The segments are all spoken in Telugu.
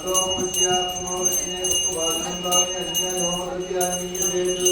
अस्तोपस्यात्मो रचने उसको भाजन भाव में अन्य होम के आदमी देव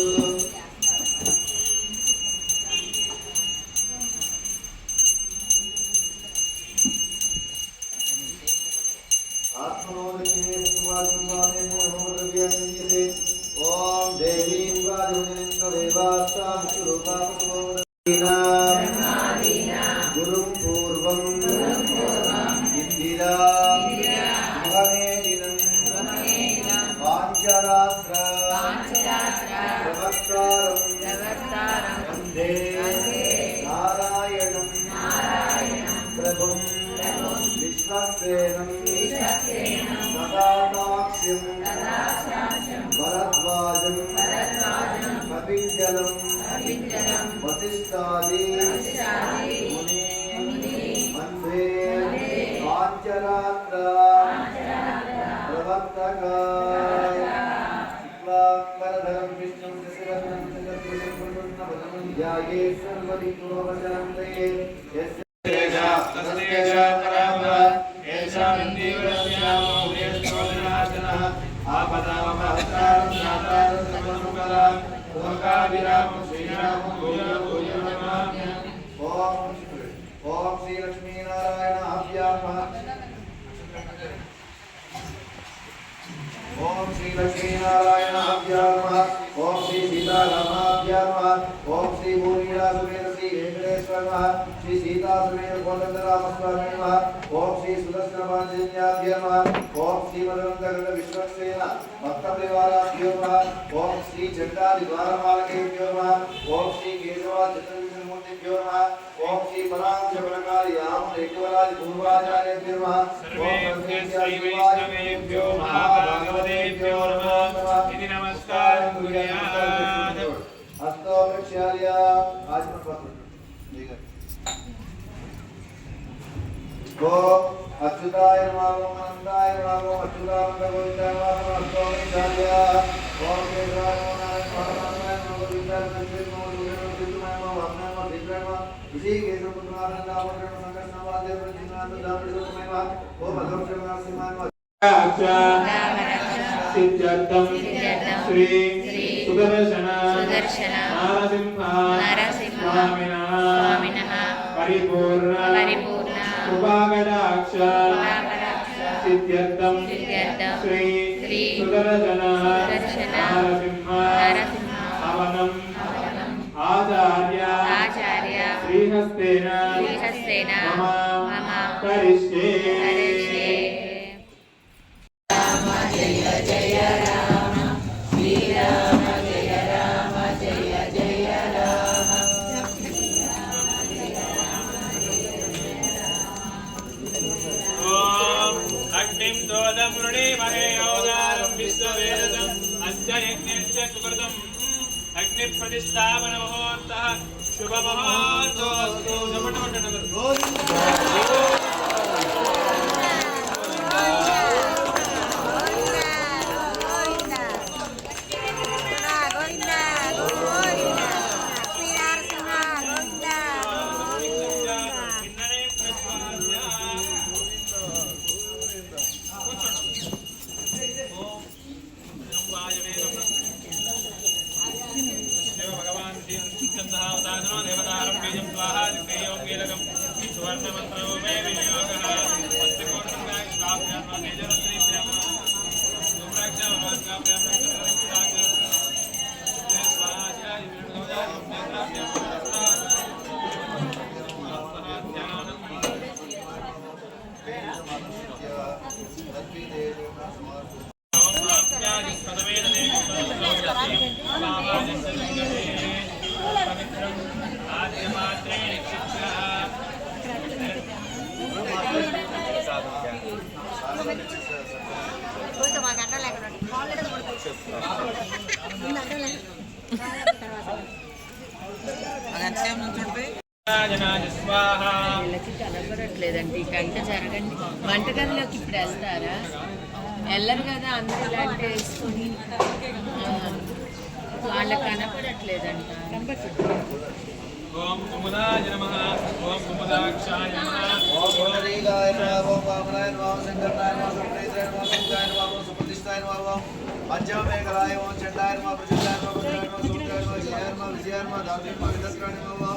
నారాయణం. ప్రభుం విశ్వక్సేనం. సదాతాక్ష్యం భరద్వాజం. కపిజలం. వసిష్ఠాది వందే పాంచరాత్ర ప్రవర్తక. ध्याये सर्वदिग्मोपशान्तये यस्य एषा तस्य एषा पराभव एषा नन्दीवरस्यामो भूयस्तोजनाशनः आपदामहस्रारन्दातारसमनुकरा लोकाभिराम श्रीराम भूय भूय नमामि ॐ ॐ श्रीलक्ष्मीनारायणाभ्यामः ॐ श्रीलक्ष्मीनारायणाभ्यामः శ్రీ లక్ష్మీనారాయణాభ్యాం నమః ఓం శ్రీ సీతారామాభ్యాం నమః ఓం శ్రీ భూమిరాజుమేన శ్రీ వెంకటేశ్వర నమః శ్రీ సీతాసుమేన కోదండరామస్వామి నమః ఓం శ్రీ సుదర్శనపాంజన్యాభ్యాం నమః ఓం శ్రీ మదనందగణ విశ్వక్సేన భక్త పరివారాభ్యో నమః ఓం శ్రీ చండాది ద్వారపాలకేభ్యో నమః ఓం శ్రీ కేశవ చతుర్వింశమూర్తిభ్యో నమః ఓం శ్రీ పరాంశ పరకాలి యామ గో అచ్యుతాయ నామం అనంతాయ నామం అచ్యుతానంద గోవిందామం అర్థోమిచార్య ఓం కేశవాయ నామం పరమానందాయ నమో పరిపూర్ణ. పరిపూర్ణ. కృపాకటాక్ష సిద్ధ్యర్థం శ్రీ సుదర్శన నరసింహ అవనం ఆచార్య శ్రీహస్తేన కరిష్యే दोदं वृणीमहे औदारं विश्ववेदम् अस्य यज्ञस्य सुकृतम् अग्निप्रतिष्ठापनमुहूर्तः शुभमुहूर्तोऽस्तु जपटपटनगरम् కనబడట్లేదండి కంట జరగండి. వంటగదిలోకి ఇప్పుడు వెళ్తారా? వెళ్ళరు కదా అందరూ ఇలాంటి వేసుకుని వాళ్ళకి కనపడట్లేదంట ఓం కుముదాయ నమః ఓం కుముదాక్షాయ నమః ఓం పుండరీకాయ నమః ఓం వామనాయ నమః శంకరాయ నమః సుప్రీతాయ నమః సుఖాయ నమః పంచమ మేఘరాయ ఓం చండాయ నమః ప్రచండాయ నమః భద్రాయ నమః సూర్యాయ నమః జయాయ నమః విజయాయ నమః దాత్రే నమః విదస్రాయ నమః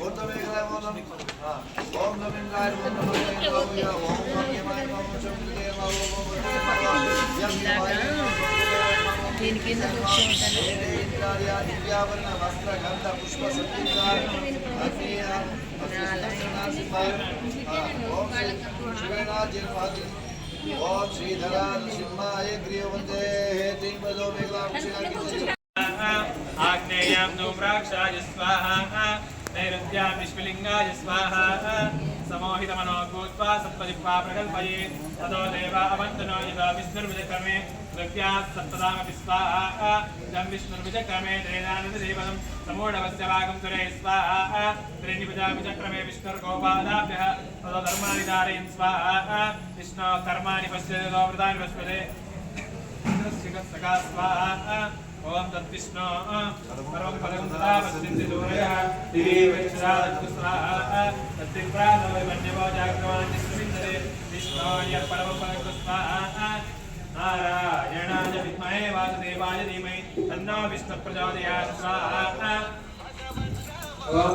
ఊర్ధ్వ మేఘరాయ ఓం నమః ఆ, ఓం నమింద్రాయ నమః నమః ఓం నమః నమః ఓం శంకరాయ నమః ఓం నమః యం శివాయ నమః దీనికి ఓం శ్రీధరా నృసింహాయ గ్రీవంతే హేతి ప్రదో మేఘలా ఆగ్నేయాం ధూమ్రాక్షాయ స్వాహ. నైరుద్యాం విశ్వలింగాయ స్వాహ. समोहितमनो भूत्वा सप्तजिह्वा प्रकल्पये ततो देवा अवन्तनो यदा विष्णुर्विजक्रमे द्रव्याः सप्तदामपि स्वाहा जं विष्णुर्विजक्रमे तेनानन्ददेवनं समूढवस्य भागं सुरे स्वाहा त्रीनिभुजाविचक्रमे विष्णुर्गोपादाभ्यः ततो धर्माणि धारयन् स्वाहा विष्णो कर्माणि पश्यतो व्रतानि पश्यते सका स्वाहा ఓం తద్విష్ణో పరం పరం సదామస్తింది దూరయ దివి వైశ్రాదకుస్రాహ తద్విప్రాణో మన్యవో జాగ్రవాన్ నిస్మిందరే విష్ణోయ పరమ పరకుస్రాహ నారాయణాయ విద్మహే వాసుదేవాయ ధీమహి తన్నో విష్ణు ప్రచోదయాత్ స్వాహ ఓం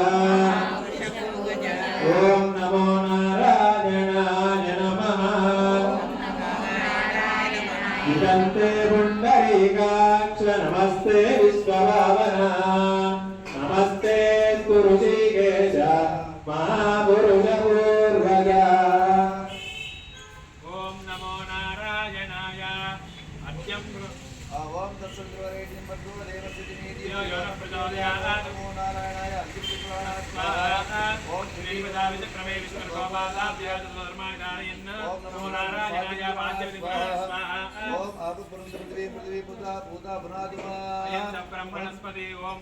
क्रमे विश्वरूपालाभ्याधर्माणायन् नमो नारायणाय पाञ्चविधिभ्यः स्वाहा ॐ आपुपुरुन्द्रपृथिवी पृथिवी पुता भूता भुनादिमा ब्रह्मणस्पति ओम्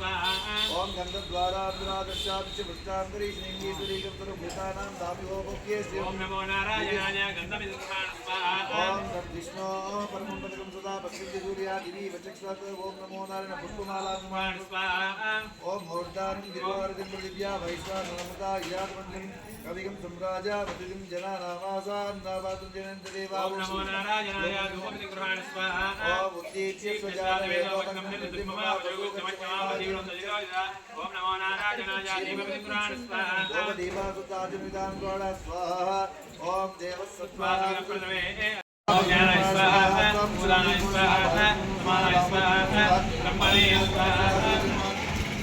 ओम गंधद्वारा विराजश्चापिच नमो नारायणाय गन्धमिन्द्राण ओम तद्विष्णो परमं पदकं सदा पश्यन्ति दिवि वचक्षात् ओम नमो नारायण पुष्पमालां स्वाहा ओम मूर्धानि दिवारदिं दिव्या वैश्वानमृता यादमण्डलं कविगं सम्राजा प्रतिदिं जनानामासान् देवा। ओम नमो नारायणाय धूपमिन्द्राण स्वाहा ओम उद्दीप्य स्वजातवेदोपगम्य ओम देवस्वाहा ज्ञानाय स्वाहा मूलानाय स्वाहा समानाय स्वाहा ब्रह्मणे स्वाहा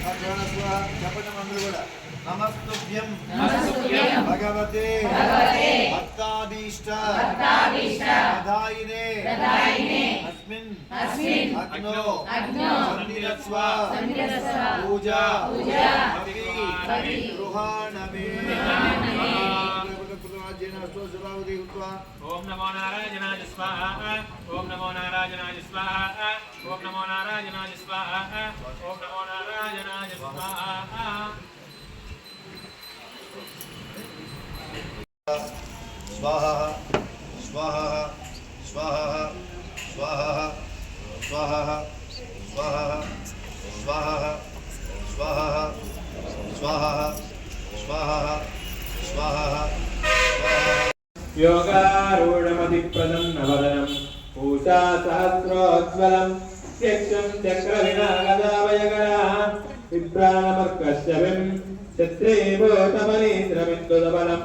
అక్కడ స్వాహ చెప్పండి అందరూ కూడా नमस्तुभ्यं नमस्तुभ्यं भगवते। भगवते। भक्तादीष्ट। भक्तादीष्ट। प्रदायिने। प्रदायिने। अस्मिन्। अस्मिन्। अग्नो। अग्नो। सन्निरस्व। सन्निरस्व। पूजा। पूजा। भवि। भवि। गृहाणमे। ओम नमो नारायणाय स्वाहा। ओम नमो नारायणाय स्वाहा। ओम नमो नारायणाय स्वाहा। ओम नमो नारायणाय स्वाहा। స్వాహా స్వాహ స్వాహ స్వాహ స్వాహ స్వాహ స్వాహ స్వాహ స్వాహ స్వాహ స్వాహ స్వాహ యోగారూఢమతిప్రదం నవదనం పూషా సహస్రోజ్వలం యక్షం చక్రవినాగదావయగరా విభ్రాణమర్కశ్యవిం క్షత్రేభూతమనీంద్రమిందుదబలం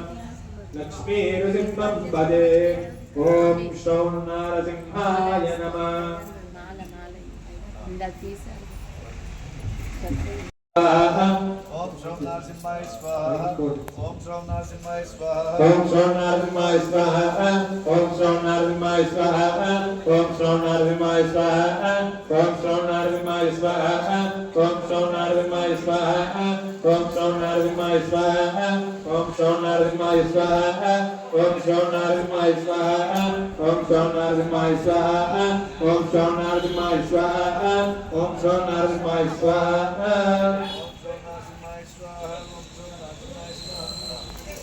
లక్ష్మీనృసింహం పదే ఓం శ్రౌం నారసింహాయ నమః మాల మాల ఇందాక తీశారు స్వాహా ఓం శ్రౌం నరసింహాయ స్వాహ ఓం శ్రౌం నరసింహాయ స్వాహ ఓం శ్రౌం నరసింహాయ స్వాహ ఓం శ్రౌం నరసింహాయ స్వాహ ఓం శ్రౌం నరసింహాయ స్వాహ ఓం శ్రౌం నరసింహాయ స్వాహ ఓం శ్రౌం నరసింహాయ స్వాహ ఓం శ్రౌం నరసింహాయ స్వాహ ఓం శ్రౌం నరసింహాయ స్వాహ ఓం శ్రౌం నరసింహాయ స్వాహ ఓం శ్రౌం నరసింహాయ స్వాహ ఓం శ్రౌం నరసింహాయ స్వాహ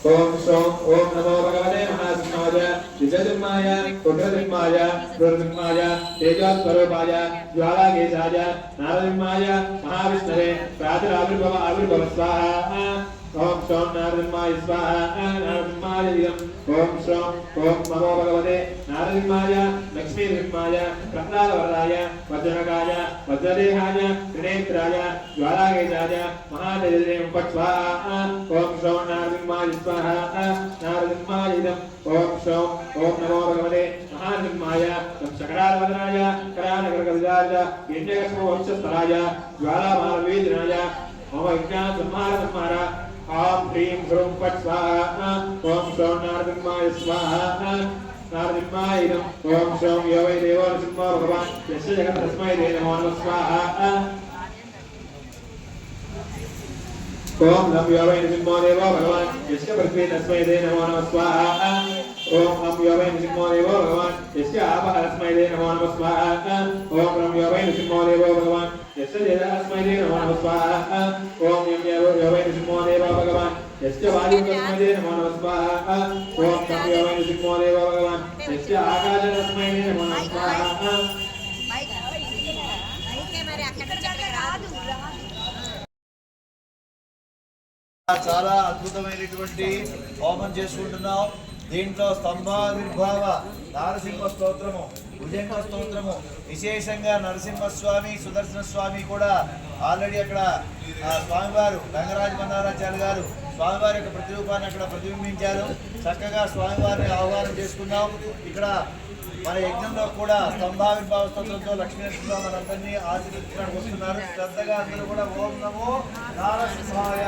ఓం సోం ఓం నమో భగవతే మహాసింహాయ విజయసింహాయ కుట్రసింహాయ రుద్రసింహాయ తేజస్వరూపాయ జ్వాలాకేశాయ నారసింహాయ మహావిష్ణవే ప్రాతరావిర్భవ ఆవిర్భవ స్వాహ ओम श्रोम नारदिम्माय स्वाहा नारदिम्माय ओम श्रोम ओम नमो भगवते नारदिम्माय लक्ष्मीरिम्माय प्रह्लादवराय वज्रनगाय वज्रदेहाय त्रिनेत्राय ज्वालाकेशाय महादेवे उपस्वाहा ओम श्रोम नारदिम्माय स्वाहा नारदिम्माय ओम श्रोम ओम नमो भगवते महादिम्माय शकरालवदनाय करानगरकविदाय यज्ञकस्मवंशस्थलाय ज्वालामालवीदिनाय मम विज्ञान संहार संहार ॐ ह्रीं ह्रूं पट् स्वाहा ॐ सौ नारदिम्माय स्वाहा नारदिम्माय नमः ॐ सौं यो वै देवो नृसिंहो भगवान् यस्य जगत् तस्मै ते नमो नमः स्वाहा ॐ नम यो वै नृसिंहो देवो भगवान् यस्य पृथ्वी तस्मै ते नमो नमः स्वाहा ఓం నం యోవై నృసింహో దేవో భగవాన్ యస్య ఆపః దే నమో నమ స్వాహ ఓం నం యోవై నృసింహో దేవో భగవాన్ యస్య జలः దే నమో నమ స్వాహ ఓం యం యోవై నృసింహో దేవో భగవాన్ యస్య వాయుः దే నమో నమ స్వాహ ఓం నం యోవై నృసింహో దేవో భగవాన్ యస్య ఆకాశः దే నమో నమ స్వాహ చాలా అద్భుతమైనటువంటి హోమం చేసుకుంటున్నాం. దీంట్లో స్తంభావిర్భావ నారసింహ స్తోత్రము భుజంగ స్తోత్రము విశేషంగా నరసింహస్వామి సుదర్శన స్వామి కూడా ఆల్రెడీ అక్కడ స్వామివారు రంగరాజ మన్నారాచార్య గారు స్వామివారి యొక్క ప్రతిరూపాన్ని అక్కడ ప్రతిబింబించారు. చక్కగా స్వామివారిని ఆహ్వానం చేసుకున్నాం. ఇక్కడ మన యజ్ఞంలో కూడా స్తంభావిర్భావ స్తోత్రంతో లక్ష్మీనరసింహ మనందరినీ ఆశీర్వదించడానికి వస్తున్నారు. శ్రద్ధగా అందరూ కూడా ఓం నమో నారసింహాయ.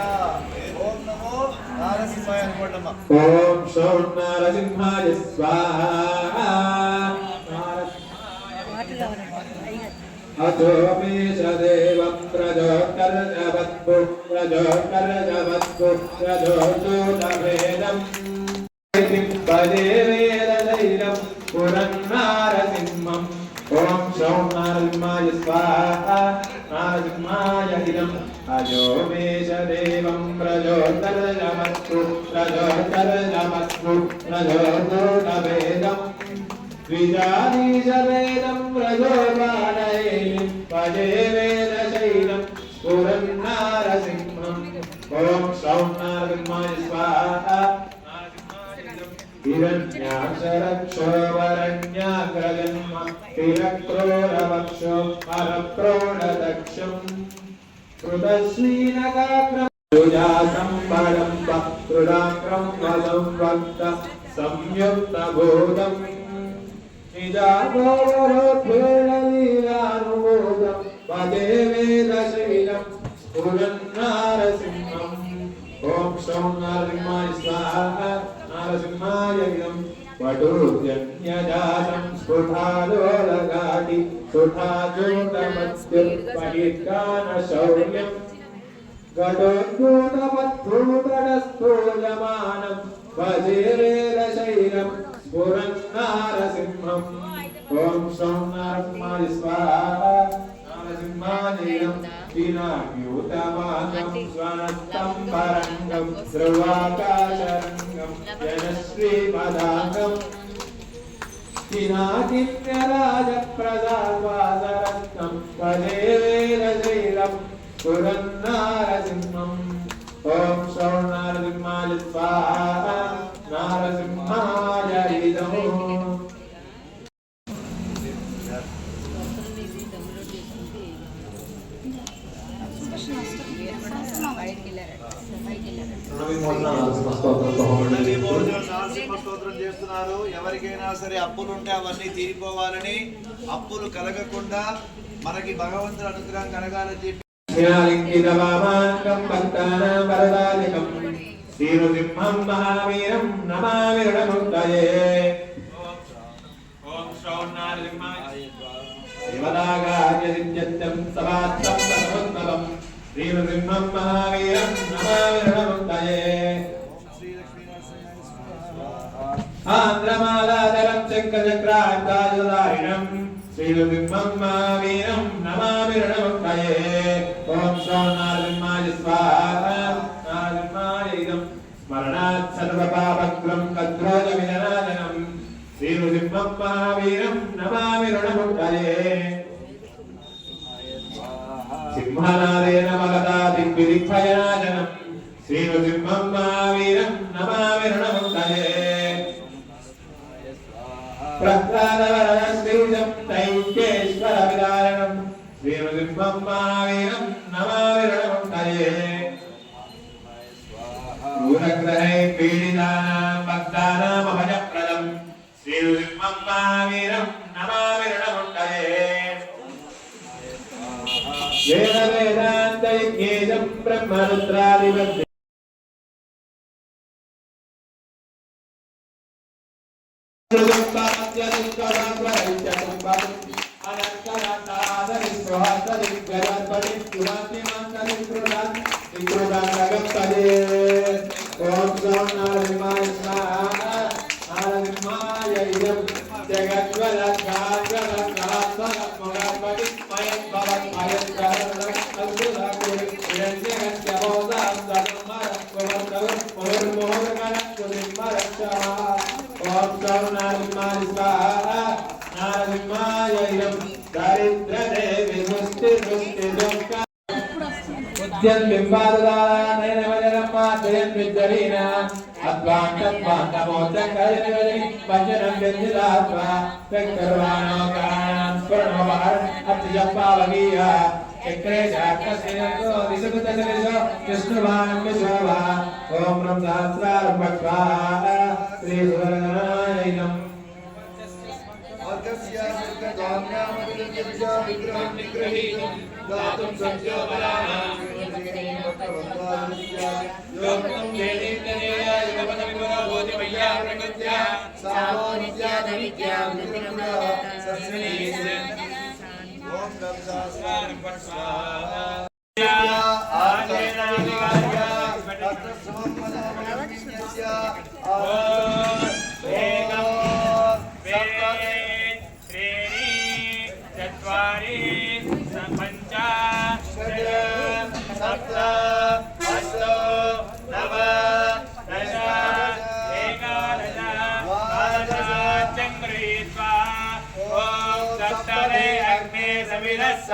ఓం నమో నారసింహాయ అనుకోండమ్మా. ఓం శౌం నారసింహాయ స్వాహ అథోమేషదేవం ప్రజోకర్జవత్పు ప్రజోకర్జవత్పు పదే రఘోదూరవేదం ద్విజానీశవేదం రఘోబాణైలిం పదే వేద శైలం స్ఫురం నారసింహం ఓం సౌం నారసింహాయ స్వాహ. హిరణ్యాక్షరక్షోవరణ్యాగ్రజన్మ తిరక్రోరవక్షో పరప్రోణదక్షం. कृतश्रीनगाक्रं योजासं परं సంయుక్తబోధం. నిజాగోరథేళలీలానుబోధం పదే వేదశీలం పురన్నారసింహం ఓం సౌ నరసింహాయ స్వాహ నరసింహాయ విదం పటోజన్యజాతం స్ఫుటాలోలగాటి స్ఫుటాచూటమత్యుర్పహిర్గాన శౌర్యం घटोद्भूतवद्भूतडस्थूयमानं वजीरे పురందారసింహం ఓం సం నరసింహాయ స్వాహ నారసింహానేయం దీనాభ్యూతమానం స్వనత్తం పరంగం ధ్రువాకాశరంగం జనశ్రీమదాంగం దినాదిత్యరాజప్రదావాదరత్నం పదేవేరశైలం పురన్నారసింహం ఓం సౌ నారసింహాయ స్వాహ నారసింహాయ ఇదము చేస్తున్నారు. ఎవరికైనా సరే అప్పులు ఉంటే అవన్నీ తీరిపోవాలని అప్పులు కలగకుండా మనకి భగవంతుడు అనుగ్రహం కలగాలని చెప్పి శ్రీనృసింహం మహావీరం నమామి రుణముక్తయే ఓం సమాత్తం సముద్భవం శ్రీనృసింహం మహావీరం నమామి రుణముక్తయే ఆంధ్రమాలాధరం చక్రచక్రాంతాయుధారిణం శ్రీనృసింహం మహావీరం మహావీరం నమామి రుణముక్తయే సింహనాదేన మగదా దిగ్విదిగ్భయనాశనం శ్రీనృసింహం మహావీరం నమామి రుణముక్తయే ప్రహ్లాదవరద శ్రీజం తైకేశ్వర విదారణం శ్రీనృసింహం మహావీరం నమామి రుణముక్తయే క్రూరగ్రహై పీడితానాం మహావీరం నమామి రుణముక్తయే వేద వేదాంత యజ్ఞేశం బ్రహ్మరుద్రాదివర్తి దారిద్ర్యదేవి భజనం వ్యజిలాత్మ వెక్కర్వాణో కారణం స్వర్ణోపారణ అత్యపావగీయ చక్రే శాఖసేనతో దిశకుత దిశో విష్ణువానం విశ్వవ ఓం బ్రహ్మ సహస్రారంభక్వా శ్రీ సువర్ణాయనం మార్గస్య స్వర్గగామ్యామదివ్య విగ్రహం నిగ్రహీతం దాతుం సత్యో బలానాం యుగపద విపుర భూతి మయ్యా ప్రకృత్య సామో నిత్యాద విద్యాం నిత్యముగా సస్యనీ ఓం గం సహస్రారం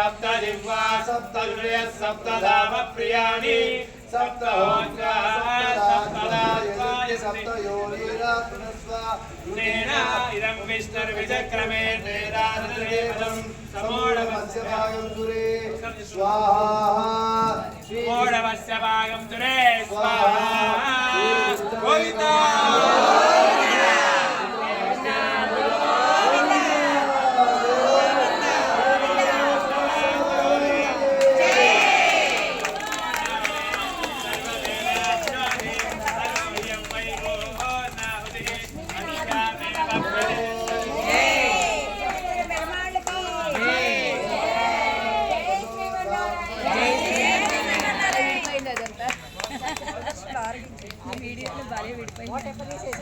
సమిద సప్త జిహ్వా సప్త హృదయ సప్త దామ ప్రియాణి సప్త సప్త నేన ఇదం విష్ణుర్విచక్రమే వేదాంతరేపదం సమోఢమస్య మూఢమస్య భాగం దురే స్వాహా గోవిందా whatever it is.